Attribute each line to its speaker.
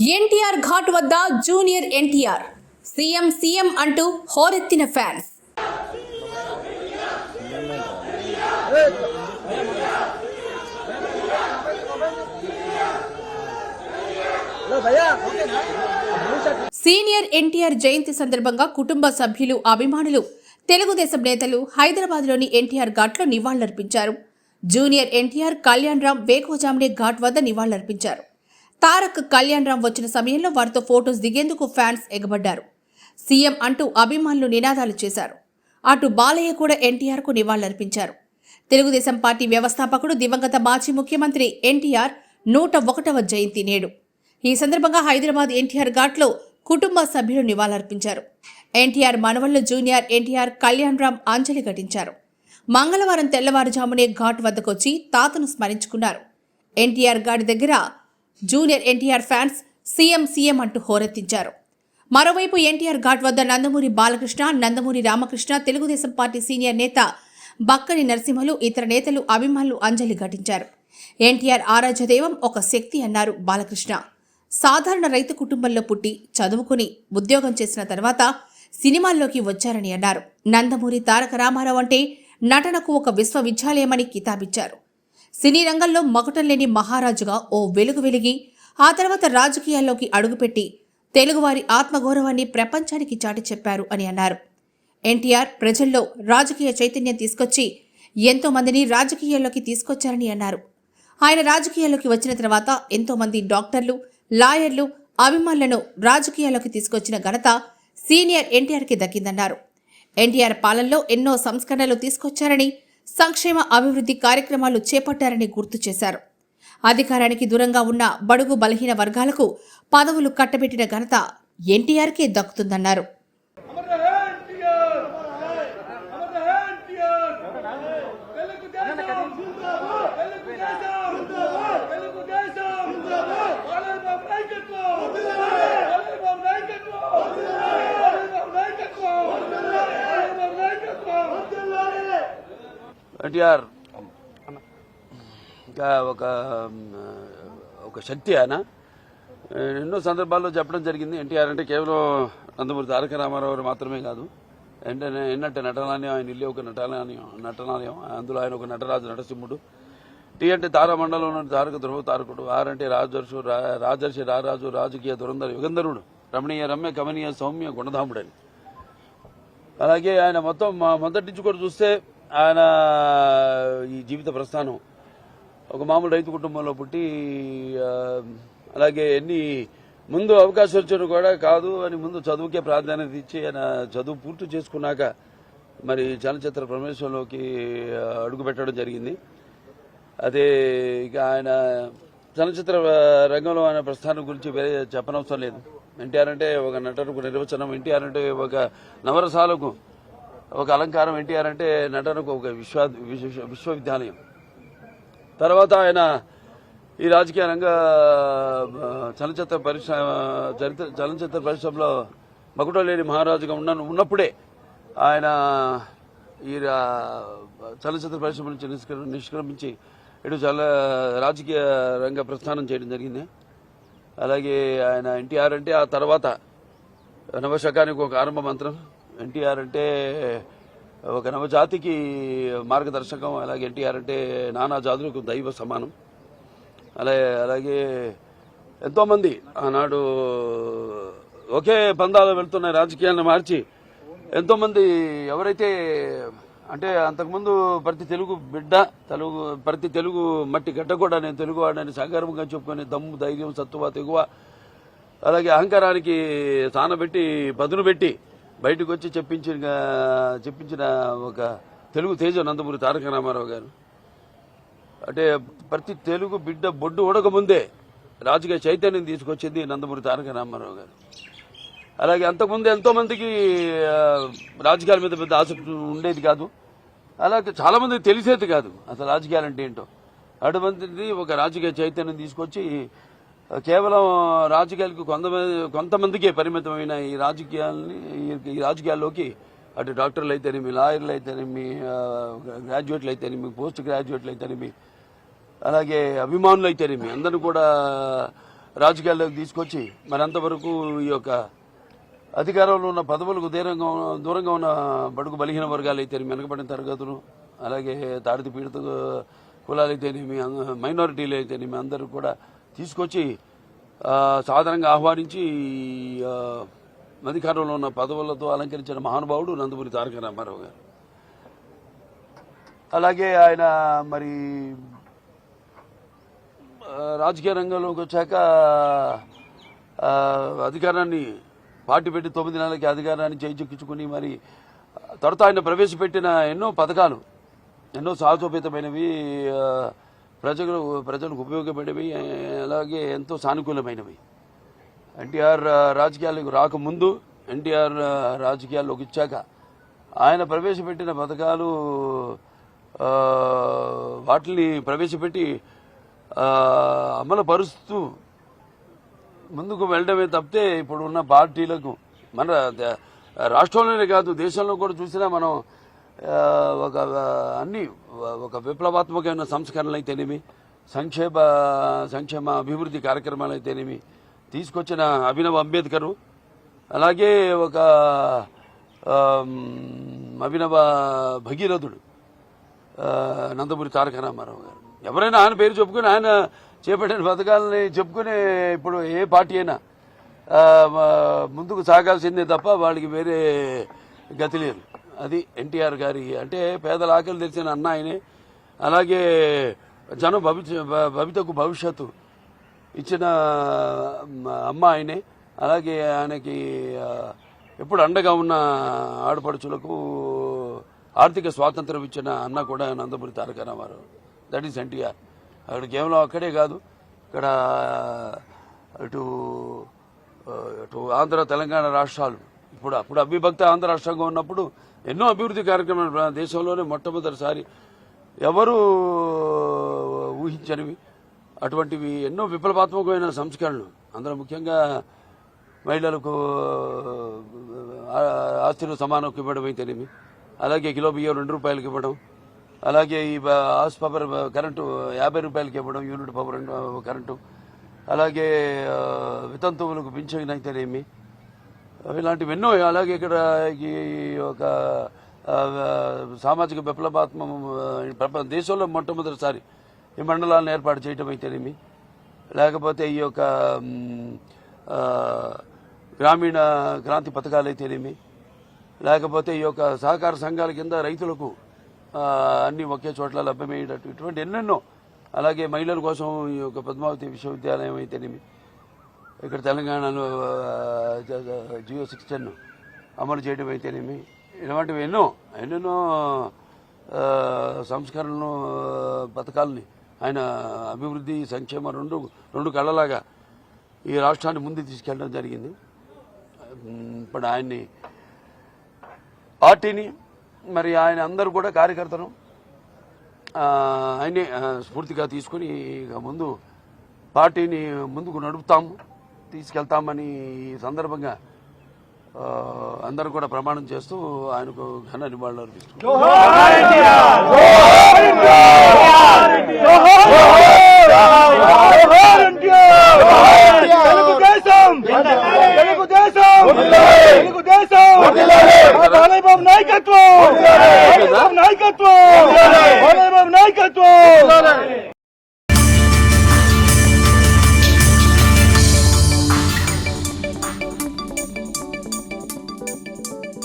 Speaker 1: ఎన్టీఆర్ ఘాట్ వద్ద junior NTR. CM CM అంటూ హోరెత్తిన ఫ్యాన్స్. సీనియర్ ఎన్టీఆర్ జయంతి సందర్భంగా కుటుంబ సభ్యులు అభిమానులు తెలుగుదేశం నేతలు హైదరాబాద్లోని ఎన్టీఆర్ ఘాట్లో నివాళులర్పించారు. జూనియర్ ఎన్టీఆర్ కళ్యాణ్ రామ్ వేకోజామ్నే ఘాట్ వద్ద నివాళులర్పించారు. తారక్ కళ్యాణ్ రామ్ వచ్చిన సమయంలో వారితో ఫోటోస్ దిగేందుకు ఫ్యాన్స్ ఎగబడ్డారు. సీఎం అంటూ అభిమానులు నినాదాలు చేశారు. అటు బాలయ్య కూడా ఎన్టీఆర్కు నివాళులర్పించారు. తెలుగుదేశం పార్టీ వ్యవస్థాపకుడు దివంగత మాజీ ముఖ్యమంత్రి ఎన్టీఆర్ నూట ఒకటవ జయంతి నేడు. ఈ సందర్భంగా హైదరాబాద్ ఎన్టీఆర్ ఘాట్లో కుటుంబ సభ్యులు నివాళులర్పించారు. ఎన్టీఆర్ మనవళ్ళు జూనియర్ ఎన్టీఆర్ కళ్యాణ్ రామ్ అంజలి ఘటించారు. మంగళవారం తెల్లవారుజామునే ఘాట్ వద్దకొచ్చి తాతను స్మరించుకున్నారు. ఎన్టీఆర్ గాడి దగ్గర junior NTR fans CM CM అంటూ హోరెత్తించారు. మరోవైపు ఎన్టీఆర్ ఘాట్ వద్ద నందమూరి బాలకృష్ణ నందమూరి రామకృష్ణ తెలుగుదేశం పార్టీ సీనియర్ నేత బక్కని నరసింహలు ఇతర నేతలు అభిమానులు అంజలి ఘటించారు. ఎన్టీఆర్ ఆరాధ్యదైవం ఒక శక్తి అన్నారు బాలకృష్ణ. సాధారణ రైతు కుటుంబంలో పుట్టి చదువుకుని ఉద్యోగం చేసిన తర్వాత సినిమాల్లోకి వచ్చారని అన్నారు. నందమూరి తారక రామారావు అంటే నటనకు ఒక విశ్వవిద్యాలయమని కితాబిచ్చారు. సినీ రంగంలో మకుటం లేని మహారాజుగా ఓ వెలుగు వెలిగి ఆ తర్వాత రాజకీయాల్లోకి అడుగుపెట్టి తెలుగువారి ఆత్మగౌరవాన్ని ప్రపంచానికి చాటి చెప్పారు అని అన్నారు. ఎన్టీఆర్ ప్రజల్లో రాజకీయ చైతన్యం తీసుకొచ్చి ఎంతో మందిని రాజకీయాల్లోకి తీసుకొచ్చారని అన్నారు. ఆయన రాజకీయాల్లోకి వచ్చిన తర్వాత ఎంతో మంది డాక్టర్లు లాయర్లు అభిమానులను రాజకీయాల్లోకి తీసుకొచ్చిన ఘనత సీనియర్ ఎన్టీఆర్కి దక్కిందన్నారు. ఎన్టీఆర్ పాలనలో ఎన్నో సంస్కరణలు తీసుకొచ్చారని సంక్షేమ అభివృద్ధి కార్యక్రమాలు చేపట్టారని గుర్తు చేశారు. అధికారానికి దూరంగా ఉన్న బడుగు బలహీన వర్గాలకు పదవులు కట్టబెట్టిన ఘనత ఎన్టీఆర్కే దక్కుతుందన్నారు
Speaker 2: అమర హే ఎన్టీఆర్ అమర హే ఎన్టీఆర్ తెలుగుదేశం జిందాబాద్ తెలుగుదేశం జిందాబాద్ తెలుగుదేశం జిందాబాద్ బాలయ్య నాయకత్వం బాలయ్య నాయకత్వం బాలయ్య నాయకత్వం బాలయ్య నాయకత్వం
Speaker 3: ఎన్టీఆర్ ఇంకా ఒక ఒక శక్తి ఆయన. ఎన్నో సందర్భాల్లో చెప్పడం జరిగింది. ఎన్టీఆర్ అంటే కేవలం నందమూరి తారక రామారావు మాత్రమే కాదు. వెంటనే ఎన్నట్టే నటనాలయం ఆయన ఇల్లు ఒక నటనాలయం నటనాలయం. అందులో ఆయన ఒక నటరాజు నటసింహుడు. టీ అంటే తారామండలంలో తారక ధ్రువ తారకుడు. ఆర్ అంటే రాజర్షు రాజర్షి రారాజు రాజకీయ దురంధర యుగంధరుడు. రమణీయ రమ్య కమనీయ సౌమ్య గుణధాముడని. అలాగే ఆయన మొత్తం మొదటి నుంచి కూడా చూస్తే ఆయన ఈ జీవిత ప్రస్థానం. ఒక మామూలు రైతు కుటుంబంలో పుట్టి అలాగే ఎన్ని ముందు అవకాశం వచ్చాడు కూడా కాదు అని ముందు చదువుకే ప్రాధాన్యత ఇచ్చి ఆయన చదువు పూర్తి చేసుకున్నాక మరి చలనచిత్ర ప్రవేశంలోకి అడుగుపెట్టడం జరిగింది. అదే ఇక ఆయన చలనచిత్ర రంగంలో ఆయన ప్రస్థానం గురించి వేరే చెప్పనవసరం లేదు. ఎన్టీఆర్ అంటే ఒక నటనకు నిర్వచనం ఎన్టీఆర్ అంటే ఒక నవరసాలకు ఒక అలంకారం ఎన్టీఆర్ అంటే నటనకు ఒక విశ్వ విశ్వ- విశ్వవిద్యాలయం. తర్వాత ఆయన ఈ రాజకీయ రంగ చలనచిత్ర పరిశ్రమ చరిత్ర చలనచిత్ర పరిశ్రమలో మకుటలేని మహారాజుగా ఉన్న ఉన్నప్పుడే ఆయన ఈ చలనచిత్ర పరిశ్రమ నుంచి నిష్క్ర- నిష్క్రమించి ఇటు చల రాజకీయ రంగ ప్రస్థానం చేయడం జరిగింది. అలాగే ఆయన ఎన్టీఆర్ అంటే ఆ తర్వాత నవశకానికి ఒక ఆరంభ మంత్రం. ఎన్టీఆర్ అంటే ఒక నవజాతికి మార్గదర్శకం అలాగే ఎన్టీఆర్ అంటే నానా జాతులకు దైవ సమానం. అలాగే అలాగే ఎంతోమంది ఆనాడు ఒకే పందాలు వెళ్తున్న రాజకీయాలను మార్చి. ఎంతోమంది ఎవరైతే అంటే అంతకుముందు ప్రతి తెలుగు బిడ్డ తెలుగు ప్రతి తెలుగు మట్టి గడ్డ కూడా నేను తెలుగు వాడని సగర్వంగా చెప్పుకొని దమ్ము ధైర్యం సత్తువ తెగువ అలాగే అహంకారానికి తానబెట్టి పదును పెట్టి బయటకు వచ్చి చెప్పించిన చెప్పించిన ఒక తెలుగు తేజ నందమూరి తారక రామారావు గారు. అంటే ప్రతి తెలుగు బిడ్డ బొడ్డు ఉడకముందే రాజకీయ చైతన్యం తీసుకొచ్చింది నందమూరి తారక రామారావు గారు. అలాగే అంతకుముందు ఎంతోమందికి రాజకీయాల మీద పెద్ద ఆసక్తి ఉండేది కాదు. అలాగే చాలామందికి తెలిసేది కాదు. అసలు రాజకీయాలు అంటే ఏంటో. అటువంటిది ఒక రాజకీయ చైతన్యం తీసుకొచ్చి కేవలం రాజకీయాలకు కొంతమంది కొంతమందికే పరిమితమైన ఈ రాజకీయాలని ఈ- రాజకీయాల్లోకి అటు డాక్టర్లు అయితేనేమి లాయర్లు అయితేనేమి గ్రాడ్యుయేట్లు అయితేనేమి పోస్ట్ గ్రాడ్యుయేట్లు అయితేనేమి అలాగే అభిమానులు అయితేనేమి అందరూ కూడా రాజకీయాల్లోకి తీసుకొచ్చి మరి అంతవరకు ఈ యొక్క అధికారంలో ఉన్న పదవులకు దూరంగా ఉన్న- దూరంగా ఉన్న బడుగు బలహీన వర్గాలు అయితే వెనకబడిన తరగతులు అలాగే తాడిత పీడిత కులాలు అయితేనేమి మైనారిటీలు అయితేనేమి అందరూ కూడా తీసుకొచ్చి సాధారణంగా ఆహ్వానించి అధికారంలో ఉన్న పదవులతో అలంకరించిన మహానుభావుడు నందమూరి తారక రామారావు గారు. అలాగే ఆయన మరి రాజకీయ రంగంలోకి వచ్చాక అధికారాన్ని పార్టీ పెట్టి తొమ్మిది నెలలకి అధికారాన్ని చేయించుకుని మరి తర్వాత ఆయన ప్రవేశపెట్టిన ఎన్నో పథకాలు ఎన్నో సాహసోపేతమైనవి ప్రజలు ప్రజలకు ఉపయోగపడేవి అలాగే ఎంతో సానుకూలమైనవి. ఎన్టీఆర్ రాజకీయాలకు రాకముందు ఎన్టీఆర్ రాజకీయాల్లోకి ఇచ్చాక ఆయన ప్రవేశపెట్టిన పథకాలు వాటిని ప్రవేశపెట్టి అమలుపరుస్తూ ముందుకు వెళ్ళడమే తప్పితే ఇప్పుడు ఉన్న పార్టీలకు మన రాష్ట్రంలోనే కాదు దేశంలో కూడా చూసినా మనం ఒక అన్ని ఒక విప్లవాత్మకమైన సంస్కరణలు అయితేనేమి సంక్షేమ సంక్షేమ అభివృద్ధి కార్యక్రమాలు అయితేనేమి తీసుకొచ్చిన అభినవ్ అంబేద్కరు అలాగే ఒక అభినవ భగీరథుడు నందమూరి తారక రామారావు గారు. ఎవరైనా ఆయన పేరు చెప్పుకుని ఆయన చేపట్టిన పథకాలని చెప్పుకునే ఇప్పుడు ఏ పార్టీ అయినా ముందుకు సాగాల్సిందే తప్ప వాళ్ళకి వేరే గతి లేదు. అది ఎన్టీఆర్ గారి అంటే పేదల ఆకలి తెలిసిన అన్న ఆయనే. అలాగే జనం భవిష్య భవితకు భవిష్యత్తు ఇచ్చిన అమ్మ ఆయనే. అలాగే ఆయనకి ఎప్పుడు అండగా ఉన్న ఆడపడుచులకు ఆర్థిక స్వాతంత్రం ఇచ్చిన అన్న కూడా నందమూరి తారక రామారావు. దట్ ఈస్ ఎన్టీఆర్ అక్కడ కేవలం అక్కడే కాదు ఇక్కడ ఇటు ఇటు ఆంధ్ర తెలంగాణ రాష్ట్రాలు ఇప్పుడు అప్పుడు అవిభక్త ఆంధ్ర రాష్ట్రంగా ఉన్నప్పుడు ఎన్నో అభివృద్ధి కార్యక్రమాలు దేశంలోనే మొట్టమొదటిసారి ఎవరు ఊహించనివి. అటువంటివి ఎన్నో విప్లవాత్మకమైన సంస్కరణలు. అందులో ముఖ్యంగా మహిళలకు ఆస్తులు సమానంకి సమానం ఇవ్వడం అయితేనేమి అలాగే కిలో బియ్యం రెండు రూపాయలకి ఇవ్వడం. అలాగే ఈ హాస్ ఆస్ పవర్ కరెంటు యాభై రూపాయలకి ఇవ్వడం యూనిట్ పవర్ కరెంటు. అలాగే వితంతువులకు పింఛన్ అయితేనేమి. ఇలాంటివి ఎన్నో. అలాగే ఇక్కడ ఈ ఒక సామాజిక విప్లవాత్మ ప్రపంచ దేశంలో మొట్టమొదటిసారి ఈ మండలాలను ఏర్పాటు చేయటం అయితేనేమి లేకపోతే ఈ యొక్క గ్రామీణ క్రాంతి పథకాలు అయితేనేమి లేకపోతే ఈ యొక్క సహకార సంఘాల కింద రైతులకు అన్నీ అన్ని ఒకే చోట్ల లభ్యమయ్యేటట్టు ఇటువంటి ఎన్నెన్నో. అలాగే మహిళల కోసం ఈ యొక్క పద్మావతి విశ్వవిద్యాలయం అయితేనేమి ఇక్కడ తెలంగాణలో జియో సిక్స్ టెన్ అమలు చేయడం అయితేనేమి? ఇలాంటివి ఎన్నో ఎన్నెన్నో సంస్కరణలు పథకాలని ఆయన అభివృద్ధి సంక్షేమ రెండు రెండు కళ్ళలాగా ఈ రాష్ట్రాన్ని ముందుకు తీసుకెళ్ళడం జరిగింది. ఇప్పుడు ఆయన్ని పార్టీని మరి ఆయన అందరూ కూడా కార్యకర్తను ఆయనే స్ఫూర్తిగా తీసుకుని ఇక ముందు పార్టీని ముందుకు నడుపుతాము. తీసుకెళ్తామని ఈ సందర్భంగా ఆ, అందరూ కూడా ప్రమాణం చేస్తూ ఆయనకు ఘన నివాళులు
Speaker 2: అర్పిస్తున్నారు నాయకత్వం నాయకత్వం నాయకత్వం